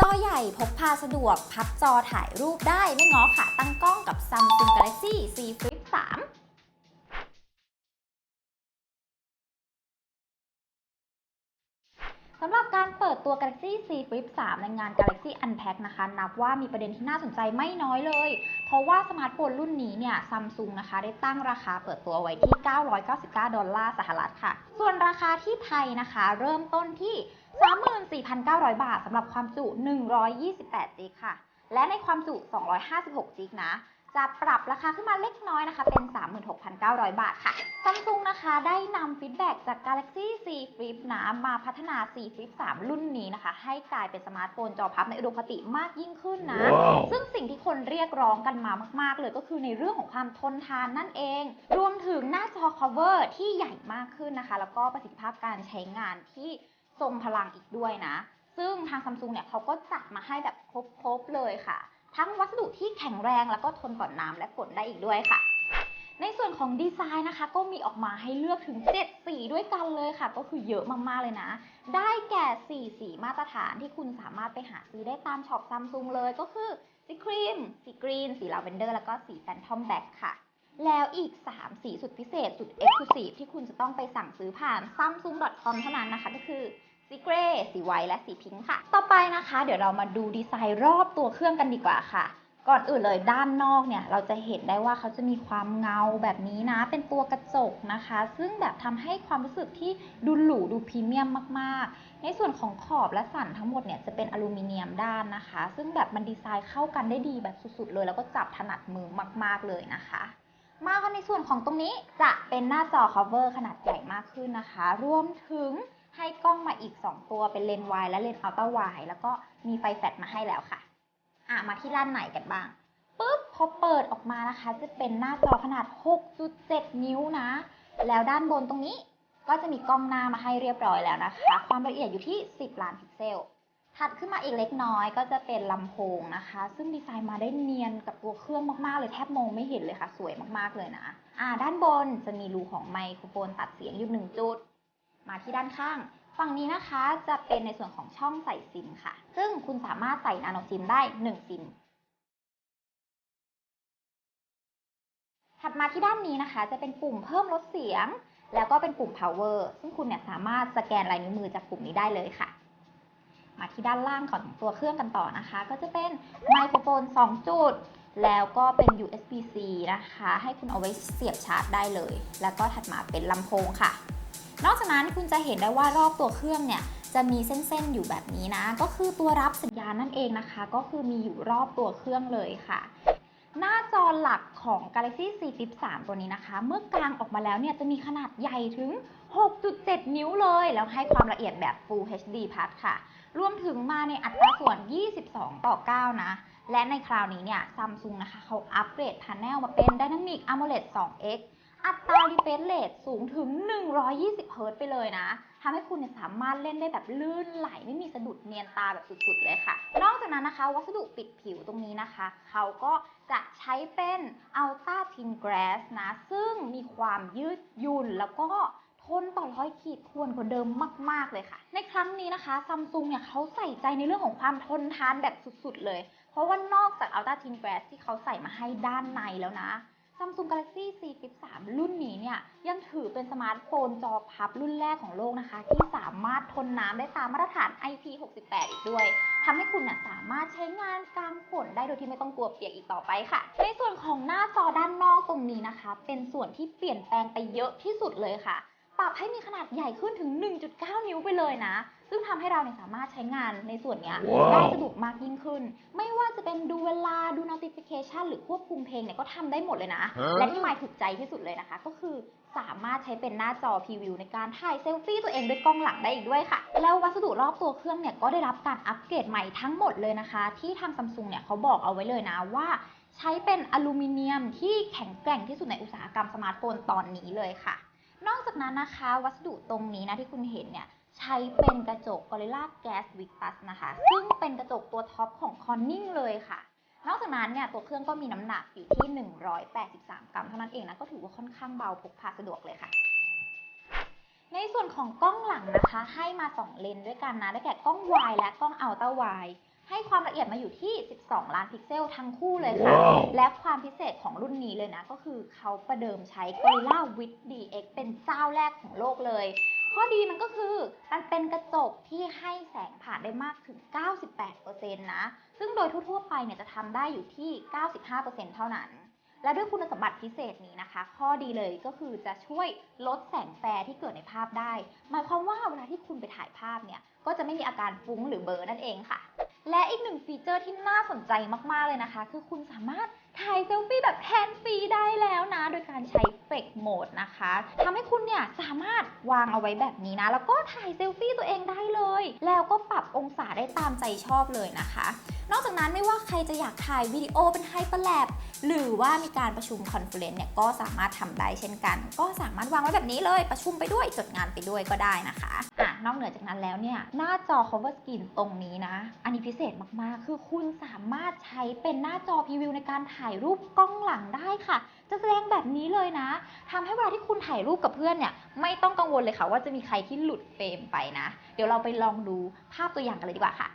จอใหญ่พกพาสะดวก พับจอถ่ายรูปได้ไม่ง้อขาตั้งกล้องกับ Samsung Galaxy Z Flip 3สำหรับการเปิดตัว Galaxy Z Flip 3 ในงาน Galaxy Unpack นะคะ นับว่ามีประเด็นที่น่าสนใจไม่น้อยเลย เพราะว่าสมาร์ทโฟนรุ่นนี้เนี่ยซัมซุงนะคะ ได้ตั้งราคาเปิดตัวไว้ที่ 999 ดอลลาร์สหรัฐค่ะ ส่วนราคาที่ไทยนะคะ เริ่มต้นที่ 34,900 บาทสำหรับความจุ 128 จิกค่ะ และในความจุ 256 จิกนะ จะปรับราคาขึ้นมาเล็กน้อยนะคะ เป็น 36,900 บาทค่ะซัมซุงนะคะได้นำฟีดแบ็กจาก Galaxy Z Flip นะมาพัฒนา Z Flip 3 รุ่นนี้นะคะ ให้กลายเป็นสมาร์ทโฟนจอพับในอุดมคติมากยิ่งขึ้นนะ Wow. ซึ่งสิ่งที่คนเรียกร้องกันมามาก ๆ เลยก็คือในเรื่องของความทนทานนั่นเอง รวมถึงหน้าจอ cover ที่ใหญ่มากขึ้นนะคะ แล้วก็ประสิทธิภาพการใช้งานที่ ทรงพลังอีกด้วยนะ ซึ่งทางซัมซุงเนี่ยเขาก็จัดมาให้แบบครบๆเลยค่ะ ทั้งวัสดุที่แข็งแรงแล้วก็ทนต่อนน้ำและฝนได้อีกด้วยค่ะ ในส่วนของดีไซน์นะคะ ก็มีออกมาให้เลือกถึง 7 สีด้วยกันเลยค่ะ ก็คือเยอะมากๆเลยนะ ได้แก่ 4 สีมาตรฐานที่คุณสามารถไปหาซื้อได้ตามช็อปซัมซุงเลยก็คือสีครีม สีกรีน สีลาเวนเดอร์ แล้วก็สีแฟนทอมแบ็กค่ะ แล้วอีก 3 สีสุดพิเศษ สุดเอ็กซ์คลูซีฟที่คุณจะต้องไปสั่งซื้อผ่าน samsung.com เท่านั้นนะคะ ก็คือ สีเกรย์สีไวท์และสีพิงค์ค่ะ ต่อไปนะคะ เดี๋ยวเรามาดูดีไซน์รอบตัวเครื่องกันดีกว่าค่ะ ก่อนอื่นเลยด้านนอกเนี่ย เราจะเห็นได้ว่าเขาจะมีความเงาแบบนี้นะ เป็นตัวกระจกนะคะ ซึ่งแบบทำให้ความรู้สึกที่ดูหรูดูพรีเมียมมากๆ ในส่วนของขอบและสันทั้งหมดเนี่ยจะเป็นอลูมิเนียมด้านนะคะ ซึ่งแบบมันดีไซน์เข้ากันได้ดีแบบสุดๆเลย แล้วก็จับถนัดมือมาก ๆเลยนะคะมากันในส่วนของตรงนี้จะเป็นหน้าจอ cover ขนาดใหญ่มากขึ้นนะคะ รวมถึง ให้กล้องมาอีก 2 ตัวเป็นเลนส์วายและเลนส์อัลตร้าไวแล้วก็มีไฟแฟลชมาให้แล้วค่ะ อะ มาที่ด้านไหนกันบ้างปุ๊บพอเปิดออกมานะคะ จะเป็นหน้าจอขนาด 6.7 นิ้วนะ แล้วด้านบนตรงนี้ก็จะมีกล้องหน้ามาให้เรียบร้อยแล้วนะคะ ความละเอียดอยู่ที่ 10 ล้านพิกเซล ถัดขึ้นมาอีกเล็กน้อยก็จะเป็นลำโพงนะคะ ซึ่งดีไซน์มาได้เนียนกับตัวเครื่องมากๆเลยแทบมองไม่เห็นเลยค่ะ สวยมากๆเลยนะ อ่า ด้านบนจะมีรูของไมโครโฟนตัดเสียงอยู่หนึ่งจุด มาที่ด้านข้าง ฝั่งนี้นะคะจะเป็นในส่วนของช่องใส่ซิมค่ะ ซึ่งคุณสามารถใส่นาโนซิมได้ 1 ซิม ถัดมาที่ด้านนี้นะคะ จะเป็นปุ่มเพิ่มลดเสียง แล้วก็เป็นปุ่ม power ซึ่งคุณเนี่ยสามารถสแกนลายนิ้วมือจากปุ่มนี้ได้เลยค่ะ มาที่ด้านล่างของตัวเครื่องกันต่อนะคะ ก็จะเป็นไมโครโฟน 2 จุดแล้วก็เป็น USB-C นะคะ ให้คุณเอาไว้เสียบชาร์จได้เลย แล้วก็ถัดมาเป็นลำโพงค่ะ นอกจากนั้นคุณจะเห็นได้ว่ารอบตัวเครื่องเนี่ยจะมีเส้นๆอยู่แบบนี้นะ ก็คือตัวรับสัญญาณนั่นเองนะคะ ก็คือมีอยู่รอบตัวเครื่องเลยค่ะ หน้าจอหลักของ Galaxy Z Flip 3 ตัวนี้นะคะ เมื่อกลางออกมาแล้วเนี่ยจะมีขนาดใหญ่ถึง 6.7 นิ้วเลย แล้วให้ความละเอียดแบบ Full HD Plus ค่ะ รวมถึงมาในอัตราส่วน 22 ต่อ 9 นะ และในคราวนี้เนี่ยซัมซุงนะคะเขาอัปเกรดพา n เนลมาเป็น Dynamic AMOLED 2X อัตรา refresh rate สูงถึง 120 Hz ไปเลยนะทำให้คุณเนี่ยสามารถเล่นได้แบบลื่นไหลไม่มีสะดุดเนียนตาแบบสุดๆเลยค่ะ นอกจากนั้นนะคะ วัสดุปิดผิวตรงนี้นะคะ เขาก็จะใช้เป็น Ultra Thin Glass นะ ซึ่งมีความยืดหยุ่นแล้วก็ทนต่อรอยขีดข่วนกว่าเดิมมาก ๆ เลยค่ะ ในครั้งนี้นะคะซัมซุงเนี่ยเขาใส่ใจในเรื่องของความทนทานแบบสุดๆเลย เพราะว่านอกจาก Ultra Thin Glass ที่เขาใส่มาให้ด้านในแล้วนะ Samsung Galaxy Z Flip 3 รุ่นนี้เนี่ยยังถือเป็นสมาร์ทโฟนจอพับรุ่นแรกของโลกนะคะ ที่สามารถทนน้ำได้ตามมาตรฐาน IP68 อีกด้วยทำให้คุณน่ยสามารถใช้งานกลางฝนได้โดยที่ไม่ต้องกลัวเปียกอีกต่อไปค่ะ ในส่วนของหน้าจอด้านนอกตรงนี้นะคะ เป็นส่วนที่เปลี่ยนแปลงไปเยอะที่สุดเลยค่ะ ปรับให้มีขนาดใหญ่ขึ้นถึง 1.9 นิ้วไปเลยนะ ซึ่งทำให้เราเนี่ยสามารถใช้งานในส่วนเนี้ยว้าวได้สะดวกมากยิ่งขึ้น ไม่ว่าจะเป็นดูเวลาดู notification หรือควบคุมเพลงเนี่ยก็ทำได้หมดเลยนะฮะและที่หมายถูกใจที่สุดเลยนะคะ ก็คือสามารถใช้เป็นหน้าจอพรีวิวในการถ่ายเซลฟี่ตัวเองด้วยกล้องหลังได้อีกด้วยค่ะ แล้ววัสดุรอบตัวเครื่องเนี่ยก็ได้รับการอัปเกรดใหม่ทั้งหมดเลยนะคะ ที่ทางซัมซุงเนี่ยเขาบอกเอาไว้เลยนะว่าใช้เป็นอลูมิเนียมที่แข็งแกร่งที่สุดในอุตสาหกรรมสมาร์ทโฟนตอนนี้เลยค่ะ นอกจากนั้นนะคะ วัสดุตรงนี้นะที่คุณเห็นเนี่ย ใช้เป็นกระจก Gorilla Glass Victus นะคะ ซึ่งเป็นกระจกตัวท็อปของ Corning เลยค่ะ นอกจากนั้นเนี่ยตัวเครื่องก็มีน้ำหนักอยู่ที่ 183 กรัมเท่านั้นเองนะ ก็ถือว่าค่อนข้างเบาพกพาสะดวกเลยค่ะ ในส่วนของกล้องหลังนะคะ ให้มา 2 เลนส์ด้วยกันนะ ได้แก่กล้องวายและกล้องอัลตร้าวายให้ความละเอียดมาอยู่ที่ 12 ล้านพิกเซลทั้งคู่เลยค่ะว้าวและความพิเศษของรุ่นนี้เลยนะ ก็คือเขาประเดิมใช้ Gorilla with DX เป็นเจ้าแรกของโลกเลย ข้อดีมันก็คือมันเป็นกระจกที่ให้แสงผ่านได้มากถึง 98%นะ ซึ่งโดยทั่วๆไปเนี่ยจะทำได้อยู่ที่ 95%เท่านั้น และด้วยคุณสมบัติพิเศษนี้นะคะ ข้อดีเลยก็คือจะช่วยลดแสงแฟร์ที่เกิดในภาพได้ หมายความว่าเวลาที่คุณไปถ่ายภาพเนี่ยก็จะไม่มีอาการฟุ้งหรือเบลอนั่นเองค่ะ และอีกหนึ่งฟีเจอร์ที่น่าสนใจมากๆเลยนะคะ คือคุณสามารถ ถ่ายเซลฟี่แบบแฮนด์ฟรีได้แล้วนะ โดยการใช้เฟกโหมดนะคะทำให้คุณเนี่ยสามารถวางเอาไว้แบบนี้นะ แล้วก็ถ่ายเซลฟี่ตัวเองได้เลย แล้วก็ปรับองศาได้ตามใจชอบเลยนะคะ นอกจากนั้นไม่ว่าใครจะอยากถ่ายวิดีโอเป็นไฮเปอร์แลบหรือว่ามีการประชุมคอนเฟอเรนซ์เนี่ยก็สามารถทำได้เช่นกัน ก็สามารถวางไว้แบบนี้เลย ประชุมไปด้วยจดงานไปด้วยก็ได้นะคะอะนอกเหนือจากนั้นแล้วเนี่ยหน้าจอ cover screen ตรงนี้นะ อันนี้พิเศษมากๆ คือคุณสามารถใช้เป็นหน้าจอพรีวิวในการถ่ายรูปกล้องหลังได้ค่ะ จะแสดงแบบนี้เลยนะทำให้เวลาที่คุณถ่ายรูปกับเพื่อนเนี่ยไม่ต้องกังวลเลยค่ะว่าจะมีใครที่หลุดเฟรมไปนะ เดี๋ยวเราไปลองดูภาพตัวอย่างกันเลยดีกว่าค่ะ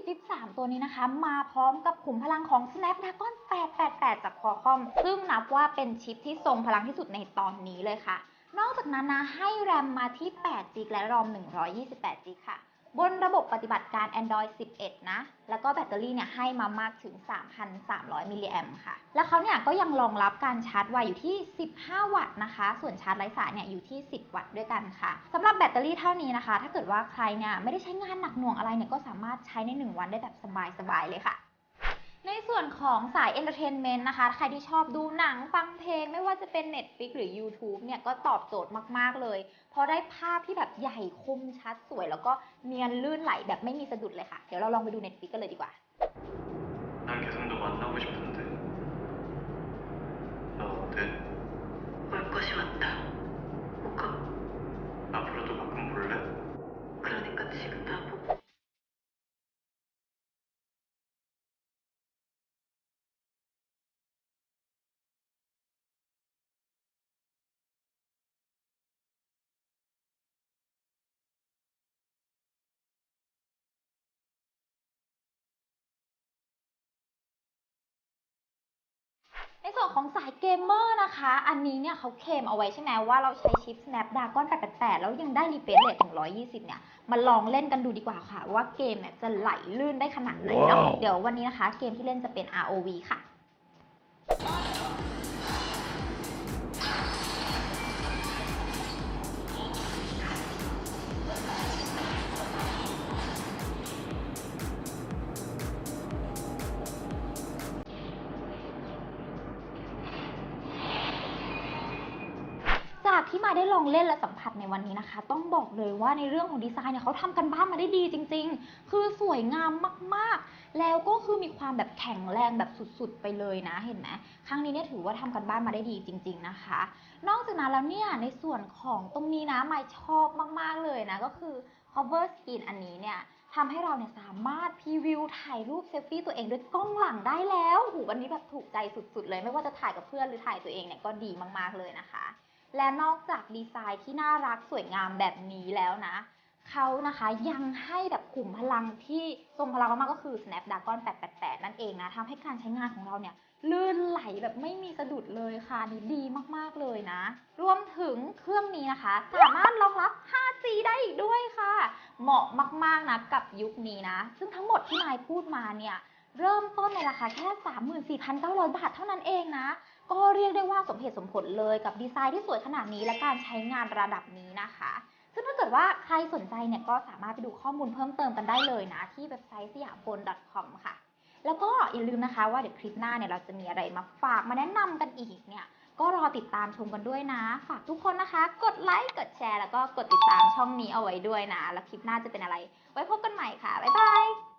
453 ตัวนี้นะคะ มาพร้อมกับขุมพลังของ Snapdragon 888 จาก Qualcomm ซึ่งนับว่าเป็นชิปที่ทรงพลังที่สุดในตอนนี้เลยค่ะ นอกจากนั้นนะให้แรมมาที่ 8 g b และรอม 128 g b ค่ะ บนระบบปฏิบัติการ Android 11 นะ แล้วก็แบตเตอรี่เนี่ยให้มามากถึง 3,300 มิลลิแอมค่ะ แล้วเขาเนี่ยก็ยังรองรับการชาร์จไวอยู่ที่ 15 วัตต์นะคะ ส่วนชาร์จไร้สายเนี่ยอยู่ที่ 10 วัตต์ด้วยกันค่ะ สำหรับแบตเตอรี่เท่านี้นะคะ ถ้าเกิดว่าใครเนี่ยไม่ได้ใช้งานหนักหน่วงอะไรเนี่ยก็สามารถใช้ใน 1 วันได้แบบสบายๆเลยค่ะ ส่วนของสายเอนเตอร์เทนเมนต์นะคะ ใครที่ชอบดูหนังฟังเพลง ไม่ว่าจะเป็น Netflix หรือ YouTube เนี่ยก็ตอบโจทย์มาก ๆ เลย เพราะได้ภาพที่แบบใหญ่คมชัดสวย แล้วก็เนียนลื่นไหลแบบไม่มีสะดุดเลยค่ะ เดี๋ยวเราลองไปดู Netflix กันเลยดีกว่า 난 계속 너 만나고 싶은데 너 어때? ส่วนของสายเกมเมอร์นะคะ อันนี้เนี่ยเขาเคลมเอาไว้ใช่ไหมว่าเราใช้ชิป Snapdragon 888 แล้วยังได้ refresh rate ถึง 120 เนี่ย มาลองเล่นกันดูดีกว่าค่ะ ว่าเกมเนี่ยจะไหลลื่นได้ขนาดไหนเนาะว้าวเดี๋ยววันนี้นะคะ เกมที่เล่นจะเป็น ROV ค่ะ ที่มาได้ลองเล่นและสัมผัสในวันนี้นะคะ ต้องบอกเลยว่าในเรื่องของดีไซน์เนี่ยเขาทำกันบ้านมาได้ดีจริง ๆ คือสวยงามมากๆ แล้วก็คือมีความแบบแข็งแรงแบบสุดๆ ไปเลยนะเห็นไหมครั้งนี้เนี่ยถือว่าทำกันบ้านมาได้ดีจริง ๆนะคะ นอกจากนั้นแล้วเนี่ยในส่วนของตรงนี้นะไม่ชอบมากๆเลยนะก็คือ cover screen อันนี้เนี่ยทำให้เราเนี่ยสามารถพรีวิวถ่ายรูปเซลฟี่ตัวเองด้วยกล้องหลังได้แล้วหูวันนี้แบบถูกใจสุดๆ เลย ไม่ว่าจะถ่ายกับเพื่อนหรือถ่ายตัวเองเนี่ยก็ดีมากๆเลยนะคะ และนอกจากดีไซน์ที่น่ารักสวยงามแบบนี้แล้วนะเขานะคะยังให้แบบกลุ่มพลังที่ทรงพลังมากๆก็คือ Snapdragon 888 นั่นเองนะทำให้การใช้งานของเราเนี่ยลื่นไหลแบบไม่มีสะดุดเลยค่ะนนี่ดีมากๆเลยนะ รวมถึงเครื่องนี้นะคะ สามารถรองรับ 5G ได้อีกด้วยค่ะ เหมาะมากๆนะกับยุคนี้นะ ซึ่งทั้งหมดที่นายพูดมาเนี่ย เริ่มต้นในราคาแค่ 34,900 บาทเท่านั้นเองนะ ก็เรียกได้ว่าสมเหตุสมผลเลยกับดีไซน์ที่สวยขนาดนี้และการใช้งานระดับนี้นะคะ ซึ่งถ้าเกิดว่าใครสนใจเนี่ยก็สามารถไปดูข้อมูลเพิ่มเติมกันได้เลยนะ ที่เว็บไซต์สยามพล .com ค่ะ แล้วก็อย่าลืมนะคะว่าเดี๋ยวคลิปหน้าเนี่ยเราจะมีอะไรมาฝากมาแนะนำกันอีกเนี่ยก็รอติดตามชมกันด้วยนะ ฝากทุกคนนะคะ กดไลค์กดแชร์แล้วก็กดติดตามช่องนี้เอาไว้ด้วยนะ แล้วคลิปหน้าจะเป็นอะไร ไว้พบกันใหม่ค่ะบ๊ายบาย